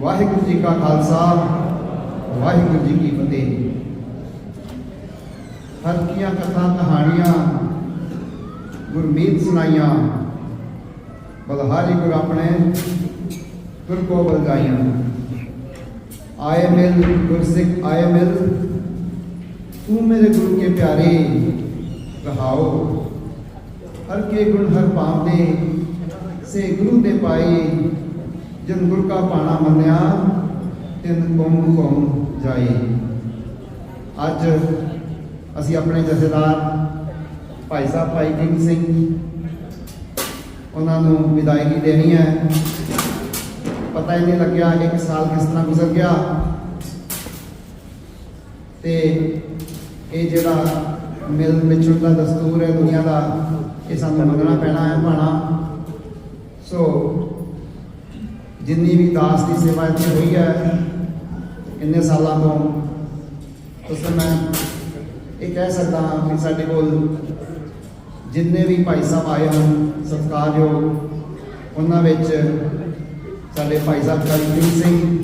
ਵਾਹਿਗੁਰੂ ਜੀ ਕਾ ਖਾਲਸਾ, ਵਾਹਿਗੁਰੂ ਜੀ ਕੀ ਫਤਿਹ। ਹਰਕੀਆਂ ਕਥਾ ਕਹਾਣੀਆਂ, ਗੁਰਮੀਤ ਸੁਣਾਈਆਂ, ਬਲਹਾਰੀ ਗੁਰ ਆਪਣੇ ਗੁਰ ਕੋ ਬਲਗਾਈਆਂ ਆਏ ਮਿਲ ਗੁਰਸਿੱਖ, ਆਏ ਮਿਲ, ਤੂੰ ਮੇਰੇ ਗੁਰੂ ਕੇ ਪਿਆਰੇ, ਰਹਾਓ। ਹਰ ਕੇ ਗੁਣ ਹਰ ਪਾਉਂਦੇ ਸੇ ਗੁਰੂ ਦੇ ਪਾਈ ਜਨ ਗੁਰ ਕਾ ਪਾਣਾ ਮੰਨਿਆ, ਤਿੰਨ ਕੌਮ ਕੌਮ ਜਾਈ। ਅੱਜ ਅਸੀਂ ਆਪਣੇ ਜਥੇਦਾਰ ਭਾਈ ਸਾਹਿਬ ਭਾਈ ਸਿੰਘ ਸਿੰਘ, ਉਹਨਾਂ ਨੂੰ ਵਿਦਾਇਗੀ ਦੇਣੀ ਹੈ। ਪਤਾ ਹੀ ਨਹੀਂ ਲੱਗਿਆ ਇੱਕ ਸਾਲ ਕਿਸ ਤਰ੍ਹਾਂ ਗੁਜ਼ਰ ਗਿਆ। ਤੇ ਇਹ ਜਿਹੜਾ ਮਿਲ ਵਿਛੜਨ ਦਾ ਦਸਤੂਰ ਹੈ ਦੁਨੀਆ ਦਾ, ਇਹ ਸਾਨੂੰ ਮੰਨਣਾ ਪੈਣਾ ਹੈ, ਭਾਣਾ। ਸੋ ਜਿੰਨੀ ਵੀ ਦਾਸ ਦੀ ਸੇਵਾ ਇੱਥੇ ਹੋਈ ਹੈ, ਇੰਨੇ ਸਾਲਾਂ ਤੋਂ ਉਸ ਤੋਂ ਮੈਂ ਇਹ ਕਹਿ ਸਕਦਾ ਹਾਂ ਕਿ ਸਾਡੇ ਕੋਲ ਜਿੰਨੇ ਵੀ ਭਾਈ ਸਾਹਿਬ ਆਏ ਹਨ, ਸਤਿਕਾਰਯੋਗ, ਉਹਨਾਂ ਵਿੱਚ ਸਾਡੇ ਭਾਈ ਸਾਹਿਬ ਕਰਨਦੀਪ ਸਿੰਘ,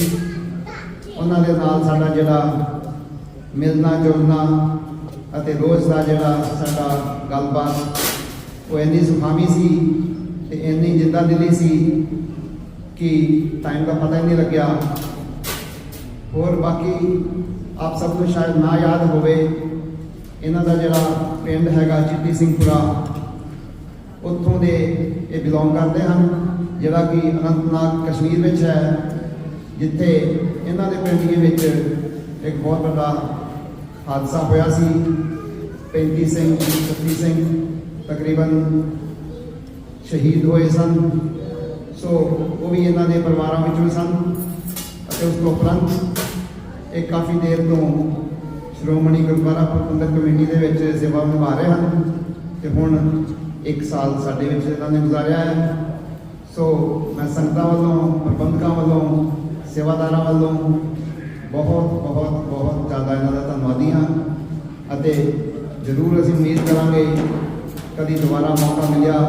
ਉਹਨਾਂ ਦੇ ਨਾਲ ਸਾਡਾ ਜਿਹੜਾ ਮਿਲਣਾ ਜੁਲਣਾ ਅਤੇ ਰੋਜ਼ ਦਾ ਜਿਹੜਾ ਸਾਡਾ ਗੱਲਬਾਤ, ਉਹ ਇੰਨੀ ਸੁਖਾਮੀ ਸੀ ਤੇ ਇੰਨੀ ਜਿੰਦਾ ਦਿਲੀ ਸੀ ਕਿ ਟਾਈਮ ਦਾ ਪਤਾ ਹੀ ਨਹੀਂ ਲੱਗਿਆ। ਹੋਰ ਬਾਕੀ ਆਪ ਸਭ ਨੂੰ ਸ਼ਾਇਦ ਨਾ ਯਾਦ ਹੋਵੇ, ਇਹਨਾਂ ਦਾ ਜਿਹੜਾ ਪਿੰਡ ਹੈਗਾ ਚਿੱਟੀ ਸਿੰਘਪੁਰਾ, ਉੱਥੋਂ ਦੇ ਇਹ ਬਿਲੋਂਗ ਕਰਦੇ ਹਨ, ਜਿਹੜਾ ਕਿ ਅਨੰਤਨਾਗ ਕਸ਼ਮੀਰ ਵਿੱਚ ਹੈ, ਜਿੱਥੇ ਇਹਨਾਂ ਦੇ ਪਿੰਡ ਦੇ ਵਿੱਚ ਇੱਕ ਬਹੁਤ ਵੱਡਾ ਹਾਦਸਾ ਹੋਇਆ ਸੀ। 35 ਸਿੰਘ 36 ਸਿੰਘ ਤਕਰੀਬਨ ਸ਼ਹੀਦ ਹੋਏ ਸਨ। ਸੋ ਉਹ ਵੀ ਇਹਨਾਂ ਦੇ ਪਰਿਵਾਰਾਂ ਵਿੱਚੋਂ ਸਨ ਅਤੇ ਉਸ ਤੋਂ ਉਪਰੰਤ ਇਹ ਕਾਫੀ ਦੇਰ ਤੋਂ ਸ਼੍ਰੋਮਣੀ ਗੁਰਦੁਆਰਾ ਪ੍ਰਬੰਧਕ ਕਮੇਟੀ ਦੇ ਵਿੱਚ ਸੇਵਾ ਨਿਭਾ ਰਹੇ ਹਨ ਤੇ ਹੁਣ 1 ਸਾਲ ਸਾਡੇ ਵਿੱਚ ਇਹਨਾਂ ਨੇ ਗੁਜ਼ਾਰਿਆ ਹੈ। ਸੋ ਮੈਂ ਸੰਗਤਾਂ ਵੱਲੋਂ, ਪ੍ਰਬੰਧਕਾਂ ਵੱਲੋਂ, ਸੇਵਾਦਾਰਾਂ ਵੱਲੋਂ ਬਹੁਤ ਬਹੁਤ ਬਹੁਤ ਜ਼ਿਆਦਾ ਇਹਨਾਂ ਦਾ ਧੰਨਵਾਦੀ ਹਾਂ ਅਤੇ ਜ਼ਰੂਰ ਅਸੀਂ ਉਮੀਦ ਕਰਾਂਗੇ ਕਦੀ ਦੁਬਾਰਾ ਮੌਕਾ ਮਿਲਿਆ।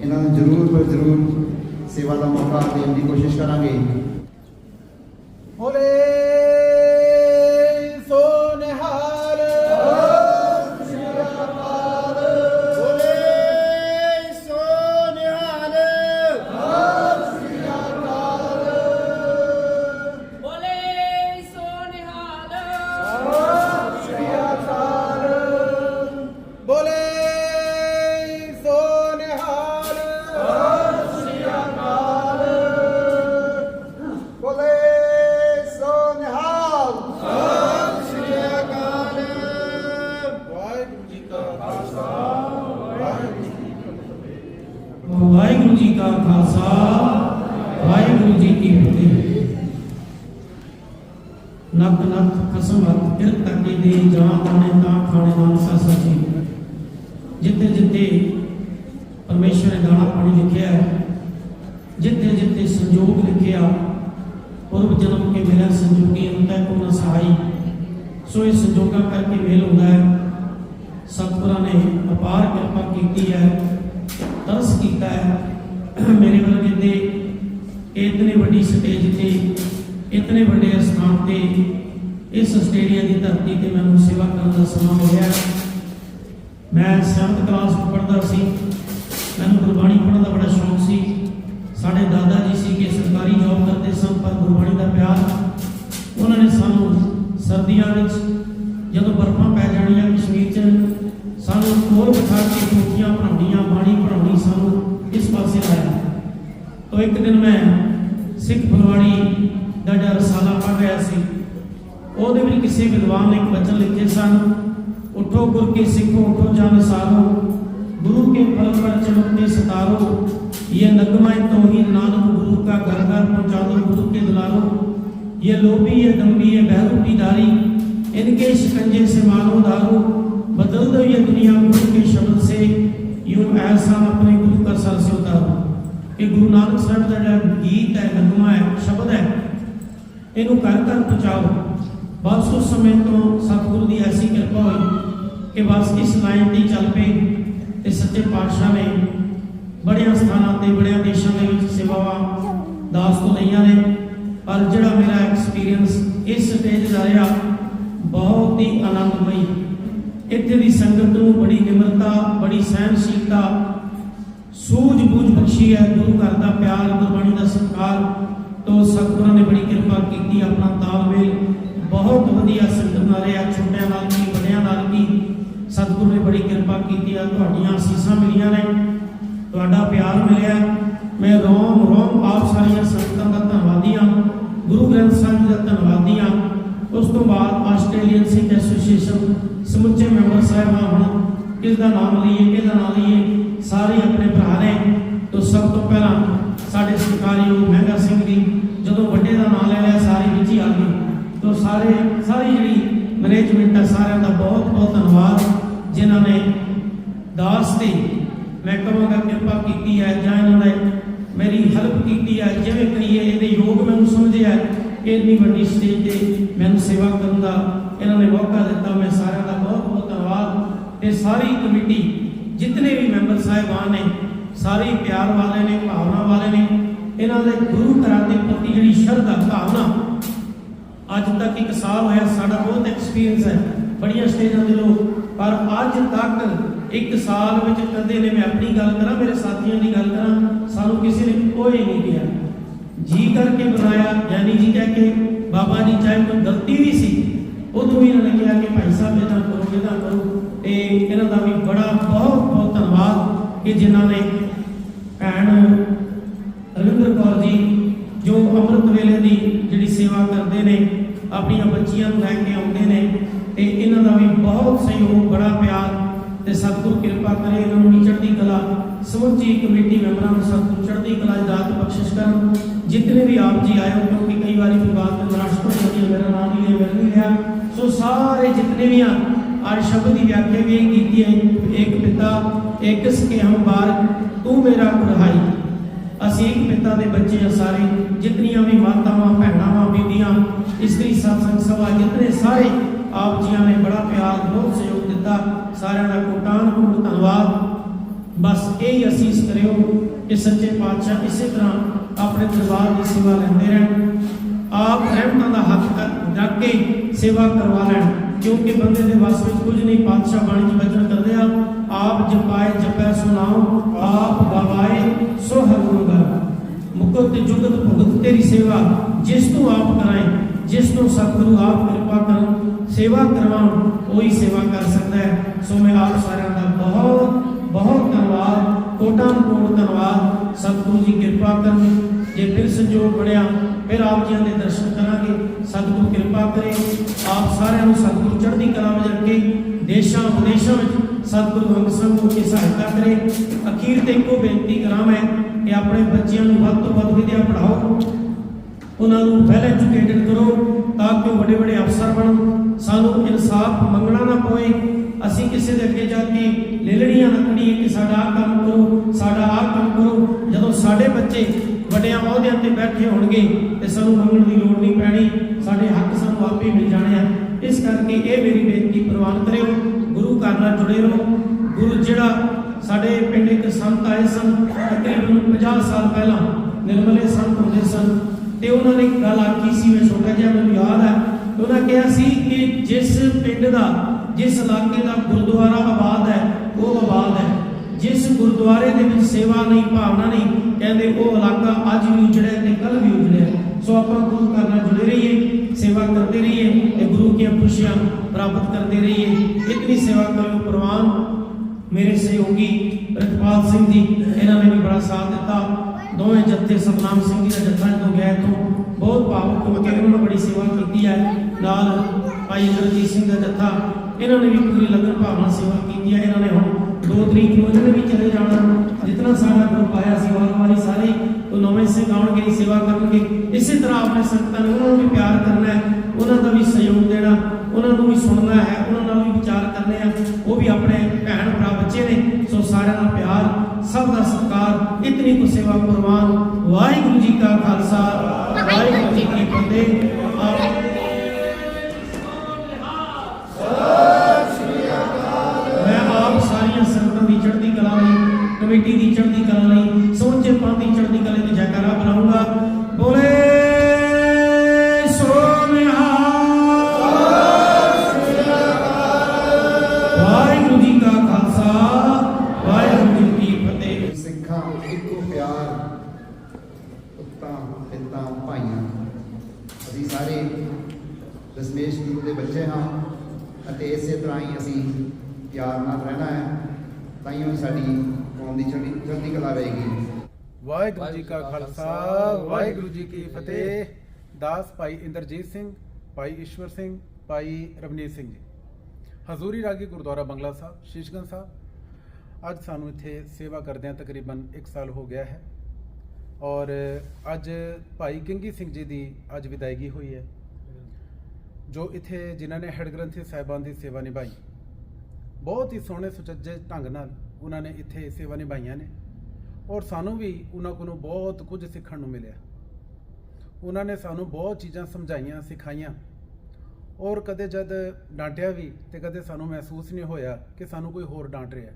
ਇਹਨਾਂ ਨੂੰ ਜ਼ਰੂਰ ਪਰ ਜ਼ਰੂਰ ਸੇਵਾ ਦਾ ਮੌਕਾ ਦੇਣ ਦੀ ਕੋਸ਼ਿਸ਼ ਕਰਾਂਗੇ। ਬੋਲੇ ਸੋ ਨਿਹਾਲ ਬੋਲੇ ਖਾਲਸਾ, ਵਾਹਿਗੁਰੂ ਜੀ ਕੀ ਫਤਿਹ। ਨਕ ਨਕ ਖਸਮ ਹੱਥ ਕਿਰ ਤੱਕੇ ਦੇ ਜਾਂ ਤਾਣੇ ਤਾਂ ਖਾਣੇ ਨਾਲ ਸਾਸਾ ਜੀ ਜਿੱਥੇ ਜਿੱਥੇ ਪਰਮੇਸ਼ਰ ਨੇ ਦਾਣਾ ਪਾਣੀ ਲਿਖਿਆ ਹੈ, ਜਿੱਥੇ ਜਿੱਥੇ ਸੰਜੋਗ ਲਿਖਿਆ, ਪੁਰਬ ਜਨਮ ਕੇ ਮੇਰਾ ਸੰਜੋਗੀ ਹੁੰਦਾ ਕੋ ਨ ਸਹਾਈ। ਸੋ ਇਹ ਸੰਜੋਗਾਂ ਕਰਕੇ ਮੇਲ ਹੁੰਦਾ ਹੈ। ਸਤਿਗੁਰਾਂ ਨੇ ਅਪਾਰ ਕਿਰਪਾ ਕੀਤੀ ਹੈ, ਤਰਸ ਕੀਤਾ ਹੈ। ਮੇਰੇ ਵਰਗੇ ਤੇ ਇਤਨੀ ਵੱਡੀ ਸਟੇਜ ਤੇ, ਇਤਨੇ ਵੱਡੇ ਸਥਾਨ ਤੇ ਇਸ ਆਸਟ੍ਰੇਲੀਆ ਦੀ ਧਰਤੀ ਤੇ ਮੈਨੂੰ ਸੇਵਾ ਕਰਨ ਦਾ ਸਮਾਂ ਮਿਲਿਆ। ਮੈਂ 7th ਕਲਾਸ ਪੜ੍ਹਦਾ ਸੀ। ਮੈਨੂੰ ਗੁਰਬਾਣੀ ਪੜ੍ਹਨ ਦਾ ਬੜਾ ਸ਼ੌਂਕ ਸੀ। ਸਾਡੇ ਦਾਦਾ ਜੀ ਸੀ ਕਿ ਸਰਕਾਰੀ ਜੌਬ ਕਰਦੇ ਸਨ, ਪਰ ਗੁਰਬਾਣੀ ਦਾ ਪਿਆਰ ਉਹਨਾਂ ਨੇ ਸਾਨੂੰ ਸਰਦੀਆਂ ਵਿੱਚ ਜਦੋਂ ਬਰਫਾਂ ਪੈ ਜਾਣੀਆਂ ਕਸ਼ਮੀਰ 'ਚ, ਸਾਨੂੰ ਕੋਲ ਬਿਠਾ ਕੇ ਕੋਠੀਆਂ ਬਣਾਉਣੀਆਂ ਬਾਣੀ ਪੜਾਉਣੀ ਸਾਨੂੰ ਤੋਂ ਇੱਕ ਦਿਨ ਮੈਂ ਸਿੱਖ ਫਰਵਾੜੀ ਦਾ ਜਿਹੜਾ ਰਸਾਲਾ ਪੜ੍ਹ ਰਿਹਾ ਸੀ। ਉਹਦੇ ਵਿੱਚ ਕਿਸੇ ਵਿਦਵਾਨ ਨੇ ਇੱਕ ਬਚਨ ਲਿਖੇ ਸਨ, ਉਠੋ ਗੁਰ ਕੇ ਸਿੱਖੋ, ਉਠੋ ਜਨ ਸਾਰੋ, ਗੁਰੂ ਕੇ ਫਲ ਪਰ ਚਮਕਤੇ ਸਤਾਰੋ ਇਹ ਨਗਮਾਏ ਤੋਂ ਹੀ ਨਾਨਕ ਗੁਰੂ ਕਾ ਘਰ ਘਰ ਪਹੁੰਚਾਦੋ, ਗੁਰੂ ਕੇ ਦੁਲਾਰੋ ਇਹ ਲੋਭੀ ਇਹ ਦੰਭੀ ਇਹ ਬਹਿਰੂਪੀ ਦਾਰੀ ਇਨਕੇ ਸ਼ਿਕੰਜੇ ਸੇ ਮਾਨੋ ਦਾਰੋ बदल दो ये दुनिया गुरु के शब्द से यूं ऐसा अपने गुरु का सर ਇਹ ਗੁਰੂ ਨਾਨਕ ਸਾਹਿਬ ਦਾ ਜਿਹੜਾ ਗੀਤ ਹੈ, ਨਗਮਾ ਹੈ, ਸ਼ਬਦ ਹੈ, ਇਹਨੂੰ ਘਰ ਘਰ ਪਹੁੰਚਾਓ। ਬਸ ਉਸ ਸਮੇਂ ਤੋਂ ਸਤਿਗੁਰੂ ਦੀ ਐਸੀ ਕਿਰਪਾ ਹੋਈ ਕਿ ਬਸ ਇਸ ਲਾਈਨ ਤੇ ਚੱਲ ਪਏ ਤੇ ਸੱਚੇ ਪਾਤਸ਼ਾਹ ਨੇ ਬੜਿਆਂ ਸਥਾਨਾਂ ਤੇ, ਬੜਿਆਂ ਦੇਸ਼ਾਂ ਦੇ ਵਿੱਚ ਸੇਵਾਵਾਂ ਦਾਸ ਤੋਂ ਲਈਆਂ ਨੇ। ਪਰ ਜਿਹੜਾ ਮੇਰਾ ਐਕਸਪੀਰੀਅੰਸ ਇਸ ਸਟੇਜ ਦਾ ਰਿਹਾ, ਬਹੁਤ ਹੀ ਆਨੰਦਮਈ। ਇੱਥੇ ਦੀ ਸੰਗਤ ਨੂੰ ਬੜੀ ਨਿਮਰਤਾ, ਬੜੀ ਸਹਿਨਸ਼ੀਲਤਾ ਸੂਝ-ਬੂਝ ਬਖਸ਼ੀ ਹੈ, ਗੁਰੂ ਘਰ ਦਾ ਪਿਆਰ, ਗੁਰਬਾਣੀ ਦਾ ਸਤਿਕਾਰ। ਤੋਂ ਸਤਿਗੁਰਾਂ ਨੇ ਬੜੀ ਕਿਰਪਾ ਕੀਤੀ, ਆਪਣਾ ਤਾਲਮੇਲ ਬਹੁਤ ਵਧੀਆ ਸੰਗਤ ਨਾਲ ਰਿਹਾ, ਛੋਟਿਆਂ ਨਾਲ ਵੀ, ਵੱਡਿਆਂ ਨਾਲ ਵੀ। ਸਤਿਗੁਰੂ ਨੇ ਬੜੀ ਕਿਰਪਾ ਕੀਤੀ ਆ, ਤੁਹਾਡੀਆਂ ਅਸੀਸਾਂ ਮਿਲੀਆਂ ਨੇ, ਤੁਹਾਡਾ ਪਿਆਰ ਮਿਲਿਆ। ਮੈਂ ਰੋਮ ਰੋਮ ਆਪ ਸਾਰੀਆਂ ਸੰਗਤਾਂ ਦਾ ਧੰਨਵਾਦੀ ਹਾਂ, ਗੁਰੂ ਗ੍ਰੰਥ ਸਾਹਿਬ ਜੀ ਦਾ ਧੰਨਵਾਦੀ ਹਾਂ। ਉਸ ਤੋਂ ਬਾਅਦ ਆਸਟ੍ਰੇਲੀਅਨ ਸਿੱਖ ਐਸੋਸੀਏਸ਼ਨ ਸਮੁੱਚੇ ਮੈਂਬਰ ਸਾਹਿਬਾਨ ਹੁਣ ਕਿਸ ਦਾ ਨਾਮ ਲਈਏ ਕਿਸ ਦਾ ਨਾਮ ਲਈਏ ਸਾਰੇ ਆਪਣੇ ਭਰਾ ਨੇ, ਤੋਂ ਸਭ ਤੋਂ ਪਹਿਲਾਂ ਸਾਡੇ ਸਤਿਕਾਰਯੋਗ ਮਹਿੰਗਾ ਸਿੰਘ ਜੀ, ਜਦੋਂ ਵੱਡੇ ਦਾ ਨਾਮ ਲੈ ਲਿਆ, ਸਾਰੇ ਵਿੱਚ ਹੀ ਆ ਗਏ ਤੋਂ ਸਾਰੇ, ਸਾਰੀ ਜਿਹੜੀ ਮੈਨੇਜਮੈਂਟ ਆ, ਸਾਰਿਆਂ ਦਾ ਬਹੁਤ ਬਹੁਤ ਧੰਨਵਾਦ। ਜਿਨ੍ਹਾਂ ਨੇ ਦਾਸ ਤੇ ਮੈਂ ਕਹਾਂਗਾ ਕਿਰਪਾ ਕੀਤੀ ਹੈ, ਜਾਂ ਇਹਨਾਂ ਨੇ ਮੇਰੀ ਹੈਲਪ ਕੀਤੀ ਹੈ, ਜਿਵੇਂ ਕਹੀਏ, ਇਹਦੇ ਯੋਗ ਮੈਨੂੰ ਸਮਝਿਆ ਕਿ ਇੰਨੀ ਵੱਡੀ ਸਟੇਜ ਤੇ ਮੈਨੂੰ ਸੇਵਾ ਕਰਨ ਦਾ ਇਹਨਾਂ ਨੇ ਮੌਕਾ ਦਿੱਤਾ। ਮੈਂ ਸਾਰਿਆਂ ਦਾ ਬਹੁਤ ਬਹੁਤ ਧੰਨਵਾਦ। ਤੇ ਸਾਰੀ ਕਮੇਟੀ ਜਿਤਨੇ ਵੀ ਮੈਂਬਰ ਸਾਹਿਬਾਨ ਨੇ, ਸਾਰੇ ਪਿਆਰ ਵਾਲੇ ਨੇ, ਭਾਵਨਾ ਵਾਲੇ ਨੇ, ਇਹਨਾਂ ਦੇ ਗੁਰੂ ਘਰਾਂ ਦੇ ਪ੍ਰਤੀ ਜਿਹੜੀ ਸ਼ਰਧਾ ਭਾਵਨਾ, ਅੱਜ ਤੱਕ ਇੱਕ ਸਾਲ ਹੋਇਆ, ਸਾਡਾ ਬਹੁਤ ਐਕਸਪੀਰੀਅੰਸ ਹੈ, ਬੜੀਆਂ ਸਟੇਜਾਂ ਦੇ ਲੋਕ, ਪਰ ਅੱਜ ਤੱਕ ਇੱਕ ਸਾਲ ਵਿੱਚ ਕਦੇ ਨੇ ਮੈਂ ਆਪਣੀ ਗੱਲ ਕਰਾਂ, ਮੇਰੇ ਸਾਥੀਆਂ ਦੀ ਗੱਲ ਕਰਾਂ, ਸਾਨੂੰ ਕਿਸੇ ਨੇ ਕੋਈ ਨਹੀਂ ਕਿਹਾ। ਜੀ ਕਰਕੇ ਬੁਲਾਇਆ ਯਾਨੀ ਜੀ ਕਹਿ ਕੇ, ਬਾਬਾ ਜੀ ਚਾਹੇ ਕੋਈ ਗਲਤੀ ਵੀ ਸੀ, ਉਦੋਂ ਵੀ ਇਹਨਾਂ ਨੇ ਕਿਹਾ ਕਿ ਭਾਈ ਸਾਹਿਬ ਇਹਦਾ ਕਰੋ ਇਹਦਾ ਕਰੋ। ਤੇ ਇਹਨਾਂ ਦਾ ਵੀ ਬੜਾ ਬਹੁਤ ਬਹੁਤ ਧੰਨਵਾਦ ਕਿ ਜਿਨ੍ਹਾਂ ਨੇ ਭੈਣ ਰਵਿੰਦਰ ਕੌਰ ਜੀ, ਜੋ ਅੰਮ੍ਰਿਤ ਵੇਲੇ ਦੀ ਜਿਹੜੀ ਸੇਵਾ ਕਰਦੇ ਨੇ, ਆਪਣੀਆਂ ਬੱਚੀਆਂ ਨੂੰ ਲੈ ਕੇ ਆਉਂਦੇ ਨੇ, ਤੇ ਇਹਨਾਂ ਦਾ ਵੀ ਬਹੁਤ ਸਹਿਯੋਗ, ਬੜਾ ਪਿਆਰ ਤੇ ਸਤਿਗੁਰ ਕਿਰਪਾ ਕਰੇ ਇਹਨਾਂ ਨੂੰ ਚੜ੍ਹਦੀ ਕਲਾ ਸਮੁੱਚੀ ਕਮੇਟੀ ਮੈਂਬਰਾਂ ਨੂੰ ਸਤਿਗੁਰ ਚੜ੍ਹਦੀ ਕਲਾ ਦਾਤ ਬਖਸ਼ਿਸ਼ ਕਰਨ। ਜਿੰਨੇ ਵੀ ਆਪ ਜੀ ਆਏ ਹੋ ਕਿਉਂਕਿ ਕਈ ਵਾਰੀ ਵਿਵਾਦ ਵਿੱਚ ਰਾਸ਼ਟਰਪਤੀ ਮੇਰਾ ਨਾਮ ਨਹੀਂ ਲਿਆ, ਮੇਰਾ ਨਹੀਂ ਲਿਆ, ਸੋ ਸਾਰੇ ਜਿੰਨੇ ਵੀ ਆ भी हैं आज शब्द की व्याख्या भी यही की है एक पिता एक के हम बार तू मेरा कुढ़ाई ਅਸੀਂ ਇੱਕ ਪਿਤਾ ਦੇ ਬੱਚੇ ਆ ਸਾਰੇ ਜਿਤਨੀਆਂ ਵੀ ਮਾਤਾਵਾਂ ਭੈਣਾਂ ਵਾਂ ਬੀਬੀਆਂ ਇਸਤਰੀ satsang ਸਭਾ ਜਿਤਨੇ ਸਾਰੇ ਆਪ ਜੀਆਂ ਨੇ ਬੜਾ ਪਿਆਰ ਬਹੁਤ ਸਹਿਯੋਗ ਦਿੱਤਾ ਸਾਰਿਆਂ ਦਾ ਕੋਟਾਨ ਕੋਟ ਧੰਨਵਾਦ ਬਸ ਇਹ ਹੀ ਅਸੀਸ ਕਰਿਓ ਕਿ ਸੱਚੇ ਪਾਤਸ਼ਾਹ ਇਸੇ ਤਰ੍ਹਾਂ ਆਪਣੇ ਦਰਬਾਰ ਦੀ ਸੇਵਾ ਲੈਂਦੇ ਰਹਿਣ ਆਪ ਰਹਿਮਤਾਂ ਦਾ ਹੱਕ ਕਰ- ਰੱਖ ਕੇ ਸੇਵਾ ਕਰਵਾ ਲੈਣ ਕਿਉਂਕਿ ਬੰਦੇ ਦੇ ਵਸ ਵਿੱਚ ਕੁਝ ਨਹੀਂ ਪਾਤਸ਼ਾਹ ਬਾਣੀ ਚ ਬਚਨ ਕਰਦੇ ਆ, ਆਪ ਜਪਾਏ, ਜਪੈ ਸੁਨਾਓ ਆਪ ਗਵਾਏ ਸੋ ਹਰਗੁਰਗਾ ਮੁਕਤ ਜੁਗਤ ਭੁਗਤ ਤੇਰੀ ਸੇਵਾ, ਜਿਸ ਤੋਂ ਆਪ ਕਰਾਏ, ਜਿਸ ਤੋਂ ਸਤਿਗੁਰੂ ਆਪ ਕਿਰਪਾ ਕਰਨ, ਸੇਵਾ ਕਰਵਾਉਣ, ਉਹੀ ਸੇਵਾ ਕਰ ਸਕਦਾ ਹੈ। ਸੋ ਮੈਂ ਆਪ ਸਾਰਿਆਂ ਦਾ ਬਹੁਤ ਬਹੁਤ ਧੰਨਵਾਦ, ਕੋਟਾਂ ਕੋਟ ਧੰਨਵਾਦ। ਸਤਿਗੁਰੂ ਜੀ ਕਿਰਪਾ ਕਰਨ, ਜੇ ਫਿਰ ਸੰਜੋਗ ਬਣਿਆ ਫਿਰ ਆਪ ਜੀਆਂ ਦੇ ਦਰਸ਼ਨ ਕਰਾਂਗੇ। ਸਤਿਗੁਰੂ ਕਿਰਪਾ ਕਰੇ। ਆਪ ਸਾਰਿਆਂ ਨੂੰ ਸਤਿਗੁਰੂ ਚੜ੍ਹਦੀ ਕਲਾ ਵਿੱਚ ਰੱਖੇ। ਦੇਸ਼ਾਂ ਵਿਦੇਸ਼ਾਂ ਵਿੱਚ ਸਤਿਗੁਰੂ ਅੰਗ ਸੰਗ ਹੋ ਸਹਾਇਤਾ ਕਰੇ। ਅਖੀਰ ਤੇ ਇੱਕੋ ਬੇਨਤੀ ਕਰਾਂ ਮੈਂ ਕਿ ਆਪਣੇ ਬੱਚਿਆਂ ਨੂੰ ਵੱਧ ਤੋਂ ਵੱਧ ਵਿਦਿਆ ਪੜਾਓ ਉਹਨਾਂ ਨੂੰ ਵੈਲ ਐਜੂਕੇਟਡ ਕਰੋ ਤਾਂ ਕਿ ਉਹ ਵੱਡੇ ਵੱਡੇ ਅਫਸਰ ਬਣਨ। ਸਾਨੂੰ ਇਨਸਾਫ ਮੰਗਣਾ ਨਾ ਪਵੇ। ਅਸੀਂ ਕਿਸੇ ਦੇ ਅੱਗੇ ਜਾ ਕੇ ਲੇਲੜੀਆਂ ਨਾ ਕਰੀਏ ਕਿ ਸਾਡਾ ਆਹ ਕੰਮ ਕਰੋ, ਸਾਡਾ ਆਹ ਕੰਮ ਕਰੋ। ਜਦੋਂ ਸਾਡੇ ਬੱਚੇ ਵੱਡਿਆਂ ਅਹੁਦਿਆਂ ਤੇ ਬੈਠੇ ਹੋਣਗੇ ਤੇ ਸਾਨੂੰ ਮੰਗਣ ਦੀ ਲੋੜ ਨਹੀਂ ਪੈਣੀ। ਸਾਡੇ ਹੱਕ ਸਾਨੂੰ ਆਪੇ ਮਿਲ ਜਾਣੇ ਆ। ਇਸ ਕਰਕੇ ਇਹ ਮੇਰੀ ਬੇਨਤੀ ਪ੍ਰਵਾਨ ਕਰਿਓ, ਗੁਰੂ ਘਰ ਨਾਲ ਜੁੜੇ ਰਹੋ। ਗੁਰੂ ਜਿਹੜਾ ਸਾਡੇ ਪਿੰਡ ਇੱਕ ਸੰਤ ਆਏ ਸਨ, ਤਕਰੀਬਨ 50 ਸਾਲ ਪਹਿਲਾਂ ਨਿਰਮਲੇ ਸੰਤ ਹੁੰਦੇ ਸਨ। ਤੇ ਉਹਨਾਂ ਨੇ ਗੱਲ ਆਖੀ ਸੀ, ਮੈਂ ਛੋਟਾ ਜਿਹਾ ਮੈਨੂੰ ਯਾਦ ਹੈ ਉਹਨਾਂ ਕਿਹਾ ਸੀ ਕਿ ਜਿਸ ਪਿੰਡ ਦਾ, ਜਿਸ ਇਲਾਕੇ ਦਾ ਗੁਰਦੁਆਰਾ ਆਬਾਦ ਹੈ ਗੁਰਦੁਆਰੇ ਦੇ ਵਿੱਚ ਸੇਵਾ ਨਹੀਂ ਭਾਵਨਾ ਨਹੀਂ ਕਹਿੰਦੇ ਉਹ ਇਲਾਕਾ ਅੱਜ ਵੀ ਉਜੜਿਆ ਤੇ ਕੱਲ ਵੀ ਉਜੜਿਆ। ਸੋ ਆਪਾਂ ਗੁਰੂ ਘਰ ਨਾਲ ਜੁੜੇ ਰਹੀਏ, ਸੇਵਾ ਕਰਦੇ ਰਹੀਏ ਤੇ ਗੁਰੂ ਦੀਆਂ ਖੁਸ਼ੀਆਂ ਪ੍ਰਾਪਤ ਕਰਦੇ ਰਹੀਏ। ਇਤਨੀ ਸੇਵਾ ਕਰਿਓ ਪ੍ਰਵਾਨ, ਮੇਰੇ ਸਹਿਯੋਗੀ ਰਤਪਾਲ ਸਿੰਘ ਜੀ, ਇਹਨਾਂ ਨੇ ਵੀ ਬੜਾ ਸਾਥ ਦਿੱਤਾ। ਦੋਵੇਂ ਜੱਥੇ ਸਤਨਾਮ ਸਿੰਘ ਜੀ ਦਾ ਜੱਥਾ ਜਦੋਂ ਗਿਆ ਤੋਂ ਬਹੁਤ ਭਾਵੁਕ ਹੋ ਕੇ ਉਹਨਾਂ ਨੇ ਬੜੀ ਸੇਵਾ ਕੀਤੀ ਹੈ। ਨਾਲ ਭਾਈ ਗੁਰਜੀਤ ਸਿੰਘ ਦਾ ਜੱਥਾ, ਇਹਨਾਂ ਨੇ ਵੀ ਪੂਰੀ ਲਗਨ ਭਾਵਨਾ ਸੇਵਾ ਕੀਤੀ ਹੈ। ਇਹਨਾਂ ਨੇ ਹੁਣ 2 ਤਰੀਕ ਨੂੰ ਇਹਨਾਂ ਨੇ ਵੀ ਚਲੇ ਜਾਣਾ। ਜਿਤਨਾ ਸਾਡਾ ਗਰੁੱਪ ਆਇਆ ਸੀ ਵਾਰ ਵਾਰੀ ਸਾਰੇ, ਉਹ ਨਵੇਂ ਸਿੰਘ ਆਉਣਗੇ ਸੇਵਾ ਕਰਨਗੇ। ਇਸੇ ਤਰ੍ਹਾਂ ਆਪਣੇ ਸੰਗਤਾਂ ਨੂੰ ਉਹਨਾਂ ਨੂੰ ਵੀ ਪਿਆਰ ਕਰਨਾ ਹੈ, ਉਹਨਾਂ ਦਾ ਵੀ ਸਹਿਯੋਗ ਦੇਣਾ, ਉਹਨਾਂ ਨੂੰ ਵੀ ਸੁਣਨਾ ਹੈ, ਉਹਨਾਂ ਨਾਲ ਵੀ ਵਿਚਾਰ ਕਰਨੇ ਆ। ਉਹ ਵੀ ਆਪਣੇ ਭੈਣ ਭਰਾ, ਬੱਚੇ ਨੇ, ਸੋ ਸਾਰਿਆਂ ਦਾ ਪਿਆਰ, ਸਭ ਦਾ ਸਤਿਕਾਰ, ਇਤਨੀ ਕੁ ਸੇਵਾ ਕੁਰਬਾਨ। ਵਾਹਿਗੁਰੂ ਜੀ ਕਾ ਖਾਲਸਾ, ਵਾਹਿਗੁਰੂ ਜੀ ਕੀ ਫਤਿਹ। ਆਪ ਕਮੇਟੀ ਦੀ ਚੜ੍ਹਦੀ ਕਲਾ ਲਈ ਸੋਚੇ ਪੰਥ ਦੀ ਚੜ੍ਹਦੀ ਕਲਾ ਲਈ ਜੈਕਾਰਾ ਬਣਾਉਂਗਾ ਬੋਲੇ ਸੋਨਿਹਾ ਵਾਹਿਗੁਰੂ ਜੀ ਕਾ ਖਾਲਸਾ, ਵਾਹਿਗੁਰੂ ਜੀ ਕੀ ਫਤਿਹ। ਸਿੱਖਾਂ ਇੱਕੋ ਪਿਆਰ, ਪੁੱਤਾਂ, ਪਿਤਾ, ਭਾਈਆਂ। ਅਸੀਂ ਸਾਰੇ ਦਸਮੇਸ਼ ਗੁਰੂ ਦੇ ਬੱਚੇ ਹਾਂ ਅਤੇ ਇਸੇ ਤਰ੍ਹਾਂ ਹੀ ਅਸੀਂ ਪਿਆਰ ਨਾਲ ਰਹਿਣਾ ਹੈ। ਤਾਂ ਹੀ ਸਾਡੀ ਕੌਮ ਦੀ ਚੜ੍ਹਦੀ ਚੜ੍ਹਦੀ ਕਲਾ ਰਹੇਗੀ। ਵਾਹਿਗੁਰੂ ਜੀ ਕਾ ਖਾਲਸਾ, ਵਾਹਿਗੁਰੂ ਜੀ ਕੀ ਫਤਿਹ। ਦਾਸ ਭਾਈ ਇੰਦਰਜੀਤ ਸਿੰਘ, ਭਾਈ ਈਸ਼ਵਰ ਸਿੰਘ, ਭਾਈ ਰਵਨੀਤ ਸਿੰਘ ਜੀ। ਹਜ਼ੂਰੀ ਰਾਗੀ ਗੁਰਦੁਆਰਾ ਬੰਗਲਾ ਸਾਹਿਬ, ਸ਼ੀਸ਼ਗੰਜ ਸਾਹਿਬ। ਅੱਜ ਸਾਨੂੰ ਇੱਥੇ ਸੇਵਾ ਕਰਦਿਆਂ ਤਕਰੀਬਨ 1 ਸਾਲ ਹੋ ਗਿਆ ਹੈ। ਔਰ ਅੱਜ ਭਾਈ ਕਿੰਗੀ ਸਿੰਘ ਜੀ ਦੀ ਅੱਜ ਵਿਦਾਇਗੀ ਹੋਈ ਹੈ। ਜੋ ਇੱਥੇ ਜਿਨ੍ਹਾਂ ਨੇ ਹੈਡ ਗ੍ਰੰਥੀ ਸਾਹਿਬਾਨ ਦੀ ਸੇਵਾ ਨਿਭਾਈ। ਬਹੁਤ ਹੀ ਸੋਹਣੇ ਸੁਚੱਜੇ ਢੰਗ ਨਾਲ ਉਹਨਾਂ ਨੇ ਇੱਥੇ ਸੇਵਾ ਨਿਭਾਈਆਂ ਨੇ। ਔਰ ਸਾਨੂੰ ਵੀ ਉਹਨਾਂ ਕੋਲੋਂ ਬਹੁਤ ਕੁਝ ਸਿੱਖਣ ਨੂੰ ਮਿਲਿਆ। ਉਹਨਾਂ ਨੇ ਸਾਨੂੰ ਬਹੁਤ ਚੀਜ਼ਾਂ ਸਮਝਾਈਆਂ, ਸਿਖਾਈਆਂ। ਔਰ ਕਦੇ ਜਦ ਡਾਂਟਿਆ ਵੀ ਤੇ ਕਦੇ ਸਾਨੂੰ ਮਹਿਸੂਸ ਨਹੀਂ ਹੋਇਆ ਕਿ ਸਾਨੂੰ ਕੋਈ ਹੋਰ ਡਾਂਟ ਰਿਹਾ।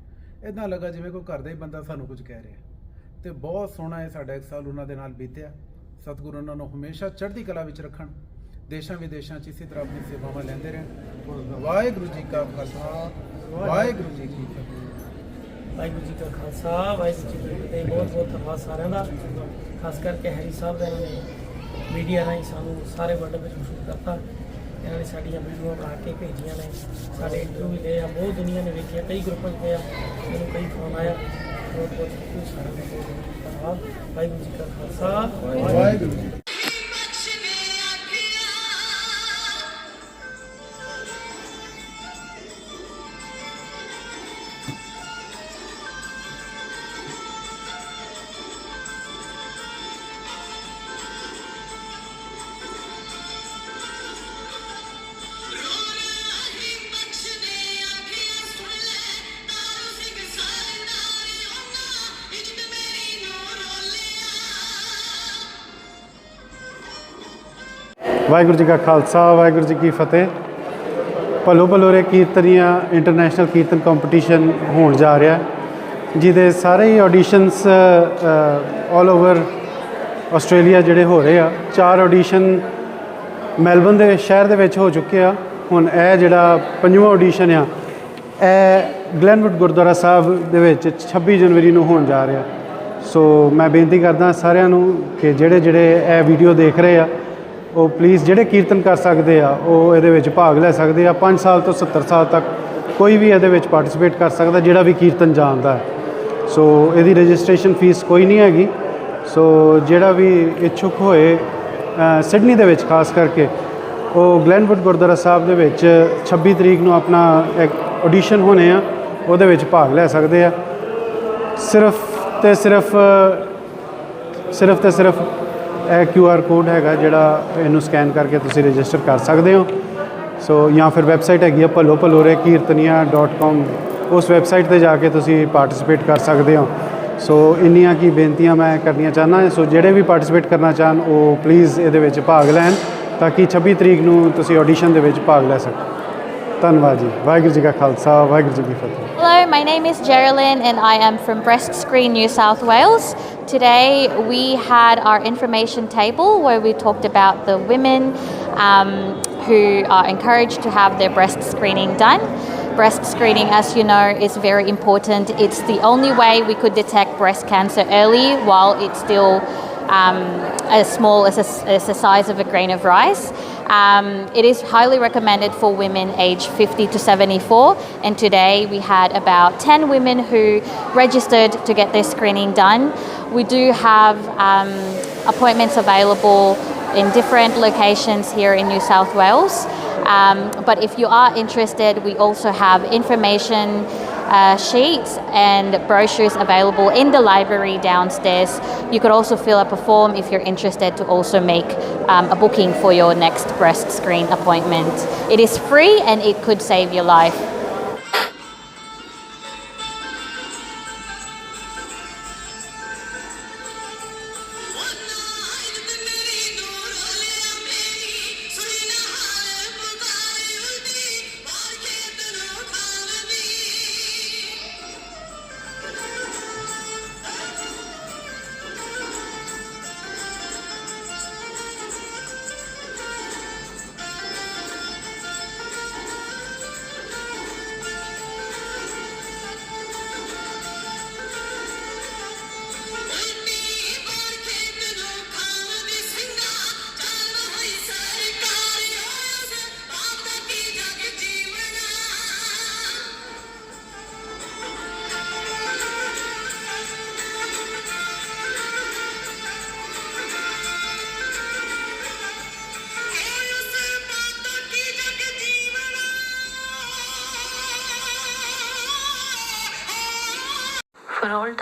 ਇਦਾਂ ਲੱਗਾ ਜਿਵੇਂ ਕੋਈ ਘਰ ਦਾ ਹੀ ਬੰਦਾ ਸਾਨੂੰ ਕੁਝ ਕਹਿ ਰਿਹਾ। ਤੇ ਬਹੁਤ ਸੋਹਣਾ ਇਹ ਸਾਡਾ ਇੱਕ ਸਾਲ ਉਹਨਾਂ ਦੇ ਨਾਲ ਬੀਤਿਆ। ਸਤਿਗੁਰੂ ਉਹਨਾਂ ਨੂੰ ਹਮੇਸ਼ਾ ਚੜ੍ਹਦੀ ਕਲਾ ਵਿੱਚ ਰੱਖਣ। ਦੇਸ਼ਾਂ ਵਿਦੇਸ਼ਾਂ 'ਚ ਇਸੇ ਤਰ੍ਹਾਂ ਆਪਣੀ ਸੇਵਾਵਾਂ ਲੈਂਦੇ ਰਹਿਣ। ਵਾਹਿਗੁਰੂ ਜੀ ਕਾ ਖਾਲਸਾ। ਵਾਹਿਗੁਰੂ ਜੀ ਕੀ ਫਤਿਹ। ਵਾਹਿਗੁਰੂ ਜੀ ਕਾ ਖਾਲਸਾ ਵਾਹਿਗੁਰੂ ਜੀ ਕੀ ਫਤਿਹ। ਬਹੁਤ ਬਹੁਤ ਧੰਨਵਾਦ ਸਾਰਿਆਂ ਦਾ। ਖਾਸ ਕਰਕੇ ਹੈਰੀ ਸਾਹਿਬ ਦਾ ਇਹਨਾਂ ਨੇ ਮੀਡੀਆ ਰਾਹੀਂ ਸਾਨੂੰ ਸਾਰੇ ਵਰਲਡ ਵਿੱਚ ਮਸ਼ਹੂਰ ਕਰਤਾ। ਇਹਨਾਂ ਨੇ ਸਾਡੀਆਂ ਵੀਡੀਓ ਬਣਾ ਕੇ ਭੇਜੀਆਂ ਨੇ। ਸਾਡੇ ਇੰਟਰਵਿਊ ਵੀ ਲਏ ਆ। ਬਹੁਤ ਦੁਨੀਆ ਨੇ ਵੇਖਿਆ। ਕਈ ਗਰੁੱਪਾਂ 'ਚ ਪਿਆ ਮੈਨੂੰ ਕਈ ਫੋਨ ਆਇਆ। ਬਹੁਤ ਬਹੁਤ ਸਾਰਿਆਂ ਦਾ। ਬਹੁਤ ਬਹੁਤ ਧੰਨਵਾਦ। ਵਾਹਿਗੁਰੂ ਜੀ ਕਾ ਖਾਲਸਾ। ਵਾਹਿਗੁਰੂ ਜੀ ਵਾਹਿਗੁਰੂ ਜੀ ਕਾ ਖਾਲਸਾ, ਵਾਹਿਗੁਰੂ ਜੀ ਕੀ ਫਤਿਹ। ਭਲੋ ਭਲੋਰੇ ਕੀਰਤਨੀਆਂ ਇੰਟਰਨੈਸ਼ਨਲ ਕੀਰਤਨ ਕੰਪੀਟੀਸ਼ਨ ਹੋਣ ਜਾ ਰਿਹਾ ਜਿਹਦੇ ਸਾਰੇ ਹੀ ਆਡੀਸ਼ਨਸ ਆਲ ਓਵਰ ਆਸਟ੍ਰੇਲੀਆ ਜਿਹੜੇ ਹੋ ਰਹੇ ਆ, ਚਾਰ ਆਡੀਸ਼ਨ ਮੈਲਬਨ ਦੇ ਸ਼ਹਿਰ ਦੇ ਵਿੱਚ ਹੋ ਚੁੱਕੇ ਆ। ਹੁਣ ਇਹ ਜਿਹੜਾ ਪੰਜਵਾਂ ਆਡੀਸ਼ਨ ਆ, ਇਹ ਗਲੈਨਵੁੱਡ ਗੁਰਦੁਆਰਾ ਸਾਹਿਬ ਦੇ ਵਿੱਚ 26 ਜਨਵਰੀ ਨੂੰ ਹੋਣ ਜਾ ਰਿਹਾ। ਸੋ ਮੈਂ ਬੇਨਤੀ ਕਰਦਾ ਸਾਰਿਆਂ ਨੂੰ ਕਿ ਜਿਹੜੇ ਜਿਹੜੇ ਇਹ ਵੀਡੀਓ ਦੇਖ ਰਹੇ ਆ ਉਹ ਪਲੀਜ਼ ਜਿਹੜੇ ਕੀਰਤਨ ਕਰ ਸਕਦੇ ਆ, ਉਹ ਇਹਦੇ ਵਿੱਚ ਭਾਗ ਲੈ ਸਕਦੇ ਆ। 5 ਸਾਲ ਤੋਂ 70 ਸਾਲ ਤੱਕ ਕੋਈ ਵੀ ਇਹਦੇ ਵਿੱਚ ਪਾਰਟਿਸਿਪੇਟ ਕਰ ਸਕਦਾ, ਜਿਹੜਾ ਵੀ ਕੀਰਤਨ ਜਾਣਦਾ ਹੈ। ਸੋ ਇਹਦੀ ਰਜਿਸਟ੍ਰੇਸ਼ਨ ਫੀਸ ਕੋਈ ਨਹੀਂ ਹੈਗੀ। ਸੋ ਜਿਹੜਾ ਵੀ ਇੱਛੁਕ ਹੋਏ ਸਿਡਨੀ ਦੇ ਵਿੱਚ ਖਾਸ ਕਰਕੇ, ਉਹ ਗਲੈਨਵੁੱਡ ਗੁਰਦੁਆਰਾ ਸਾਹਿਬ ਦੇ ਵਿੱਚ 26 ਤਰੀਕ ਨੂੰ ਆਪਣਾ ਇੱਕ ਆਡੀਸ਼ਨ ਹੋਣੇ ਆ, ਉਹਦੇ ਵਿੱਚ ਭਾਗ ਲੈ ਸਕਦੇ ਆ। ਸਿਰਫ ਤੇ ਸਿਰਫ ਸਿਰਫ ਤੇ ਸਿਰਫ ਇਹ ਕਿਊ ਆਰ ਕੋਡ ਹੈਗਾ ਜਿਹੜਾ ਇਹਨੂੰ ਸਕੈਨ ਕਰਕੇ ਤੁਸੀਂ ਰਜਿਸਟਰ ਕਰ ਸਕਦੇ ਹੋ। ਸੋ ਜਾਂ ਫਿਰ ਵੈਬਸਾਈਟ ਹੈਗੀ ਆ ਭਲੋ ਭਲੋਰੇ ਕੀਰਤਨੀਆ.com ਉਸ ਵੈਬਸਾਈਟ ਤੇ ਜਾ ਕੇ ਤੁਸੀਂ ਪਾਰਟਿਸਿਪੇਟ ਕਰ ਸਕਦੇ ਹੋ। ਸੋ ਇੰਨੀਆਂ ਕੀ ਬੇਨਤੀਆਂ ਮੈਂ ਕਰਨੀਆਂ ਚਾਹੁੰਦਾ ਸੋ ਜਿਹੜੇ ਵੀ ਪਾਰਟਿਸਿਪੇਟ ਕਰਨਾ ਚਾਹਨ ਉਹ ਪਲੀਜ਼ ਇਹਦੇ ਵਿੱਚ ਭਾਗ ਲੈਣ ਤਾਂ ਕਿ 26 ਤਰੀਕ ਨੂੰ ਤੁਸੀਂ ਆਡੀਸ਼ਨ ਦੇ ਵਿੱਚ ਭਾਗ ਲੈ ਸਕੋ। ਧੰਨਵਾਦ ਜੀ। ਵਾਹਿਗੁਰੂ ਜੀ ਕਾ ਖਾਲਸਾ ਵਾਹਿਗੁਰੂ ਜੀ ਕੀ ਫਤਿਹ। Hello, my name is Geraldine and I am from Breast Screen New South Wales. Today we had our information table where we talked about the women um, who are encouraged to have their breast screening done. Breast screening, as you know, is very important. It's the only way we could detect breast cancer early while it's still um, as small as, as the size of a grain of rice. Um, it is highly recommended for women aged 50 to 74, and today we had about 10 women who registered to get their screening done. We do have um, appointments available in different locations here in New South Wales. Um, but if you are interested, we also have information uh, sheets and brochures available in the library downstairs. You could also fill up a form if you're interested to also make um, a booking for your next breast screen appointment. It is free and it could save your life.